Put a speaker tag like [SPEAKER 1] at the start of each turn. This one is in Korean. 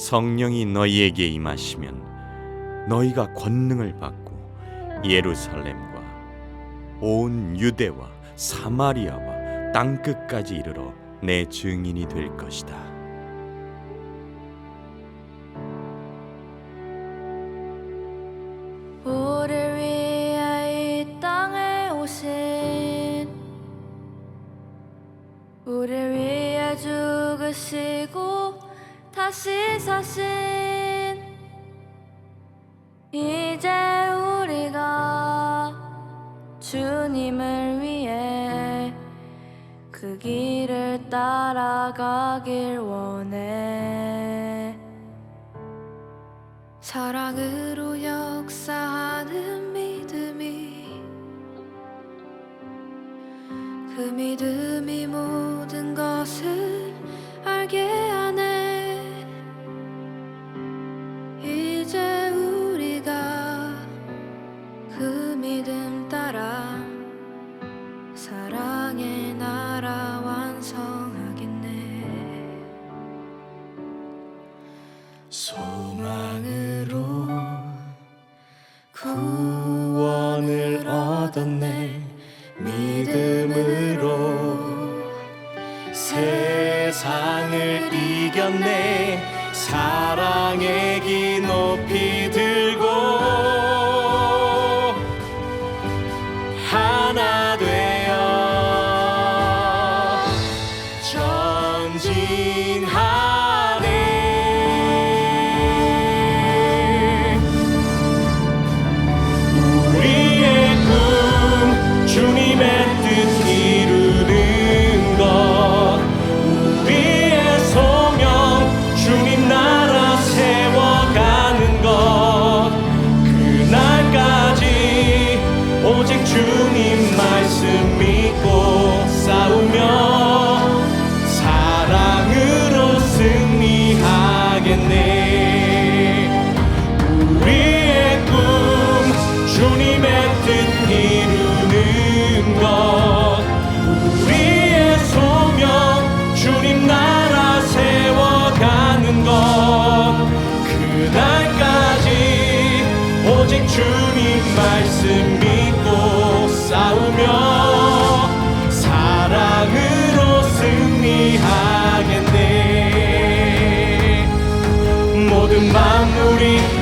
[SPEAKER 1] 성령이 너희에게 임하시면 너희가 권능을 받고 예루살렘과 온 유대와 사마리아와 땅 끝까지 이르러 내 증인이 될 것이다.
[SPEAKER 2] 우리를 위해 죽으시고 다시 사신 이제 우리가 주님을 위해 그 길을 따라가길 원해. 사랑으로 역사하는 믿음이 그 믿음이 모든 것을 알게 하네
[SPEAKER 1] 소망으로 구원을 얻었네. 믿음으로 세상을 이겼네. 사랑의 기 높이 승리하겠네. 우리의 꿈 주님의 뜻 이루는 것. 우리의 소명 주님 나라 세워가는 것. 그날까지 오직 주님 말씀 믿 You.